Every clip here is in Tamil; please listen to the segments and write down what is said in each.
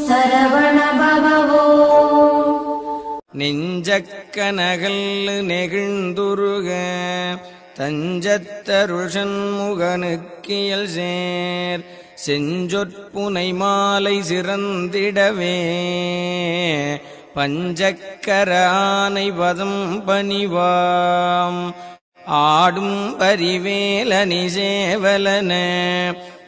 சரவணபவோ நெஞ்சக்கனகல் நெகிழ்ந்துருக தஞ்சத்தருள் சண்முகனுக்கியல் சேர் செஞ்சொற்புனை மாலை சிறந்திடவே பஞ்சக்கர ஆனை பதம் பணிவாம் ஆடும் பரிவேலனி சேவலன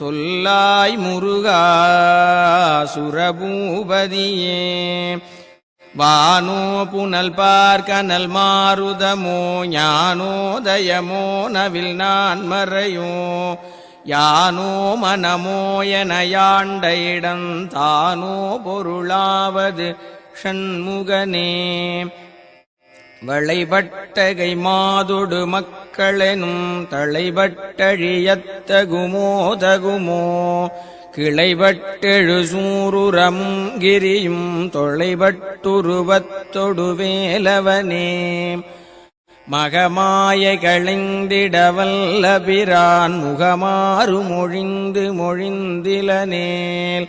சொல்லாய் முருகா சுரபூபதியே. வானோ புனல் பார்க்கனல் மாருதமோ ஞானோதயமோ நவில் நான் மறையோ. யானோ மனமோ என யாண்ட இடம் தானோ பொருளாவது ஷண்முகனே. வளைபட்டகை மாதுடு மக்களெனும் தளைபட்டழியத்தகுமோதகுமோ கிளைபட்டெழு சூருரம் கிரியும் தொலைபட்டுருவத்தொடு வேலவனே? மகமாய களைந்திடவல்ல பிரான் முகமாறு மொழிந்து மொழிந்திலனேல்?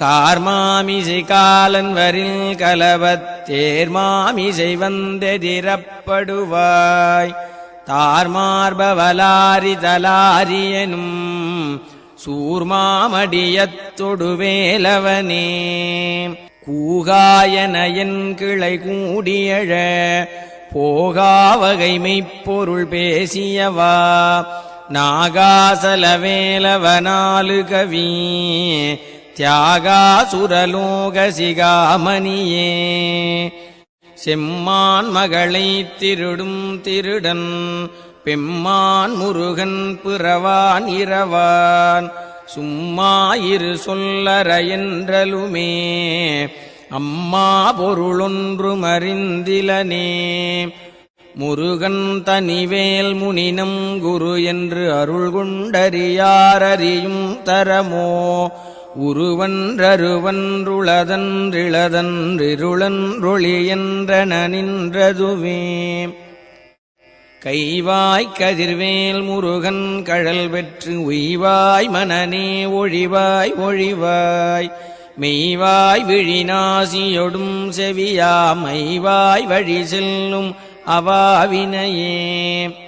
கார்மாமிசை காலன் வரில் கலவத் தேர்மாமிசை வந்தெதிரப்படுவாய் தார்மார்பவலாரி தலாரியனும் சூர்மாமடியத்தொடுவேலவனே சூர்மாமடியத்தொடு கிளை கூடியழ போகாவகை மெய்ப்பொருள் பேசியவா. நாகாசலவேலவனாலு கவி தியாகாசுரலோகசிகாமணியே. செம்மான் மகளை திருடும் திருடன் பெம்மான் முருகன் பிறவான் இரவான். சும்மா இரு சொல்லற என்றலுமே அம்மா பொருளொன்று மறிந்திலனே முருகன் தனிவேல் முனினம் குரு என்று அருள் கொண்டறியாரறியும் தரமோ உருவன்றருவன்றுளதன்றிளதன்றிருளன்றொளி என்றன நின்றதுவே. கைவாய் கதிர்வேல் முருகன் கழல் பெற்று உய்வாய் மனநே ஒழிவாய் ஒழிவாய். மெய்வாய் விழிநாசியொடும் செவியா மைவாய் வழி செல்லும் அவாவினையே.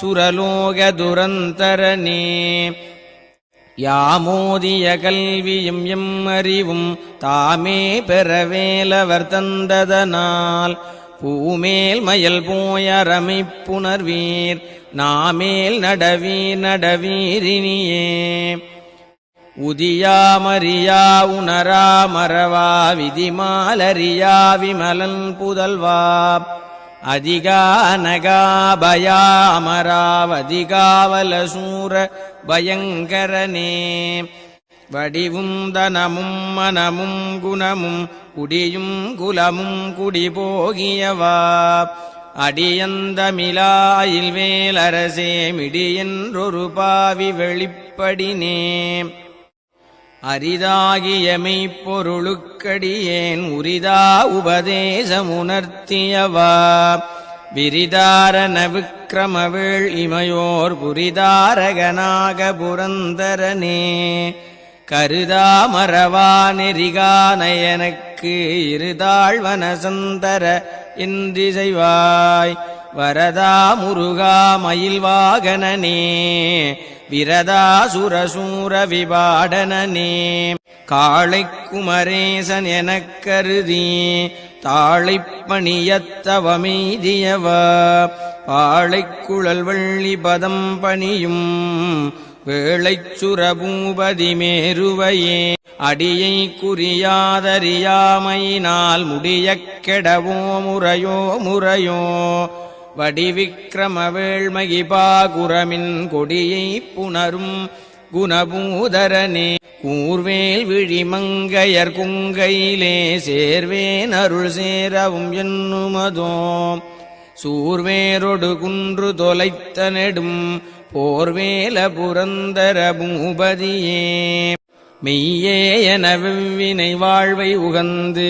சுரலோக துரந்தரனே யாமோதிய கல்வியும் எம் அறிவும் தாமே பெறவேலவர் தந்ததனால். பூமேல் மயல் போயரமை புணர்வீர் நாமேல் நடவீர் நடவீரினியே. உதியாமறியா உணரா மறவா விதிமாலரியா விமலன் புதல்வா. அதிகானகாபயாமராவதிகாவலசூர பயங்கரனே. வடிவும் தனமும் மனமும் குணமும் குடியும் குலமும் குடி போகியவா அடியந்தமிழாயில் வேலரசே மிடியென்றொரு பாவி வெளிப்படினே. அரிதாகிய மெய்ப்பொருளுக்கடியேன் உரிதா உபதேசமுணர்த்தியவா. விரிதாரண விக்கிரமவேள் இமையோர் புரிதாரகனாக புரந்தரனே. கருதா மறவா நெறிகா நயனக்கு இருதாழ்வன சந்தர வரதா முருகா மயில்வாகனே வாகனனே விரதா காளை குமரேசன் எனக் கருதி தாழைப்பணியத்தவமெய்தியவா பாழைக்குழல் வள்ளி பதம் பணியும் வேளைச் சுரபூபதி மேருவையே. அடியை குறியாதறியாமையினால் முடியக் கெடவோ முறையோ முறையோ வடிவிக்கிரம வேள்மகிபா கொடியை புணரும் குணபூதரனே. கூர்வேல் விழிமங்கையர் குங்கையிலே சேர்வேன் அருள் சேரவும் என்னுமதோம் சூர்வேரொடு குன்று தொலைத்த நெடும் போர்வேல புரந்தர பூபதியே. மெய்யே என வெவ்வினை வாழ்வை உகந்து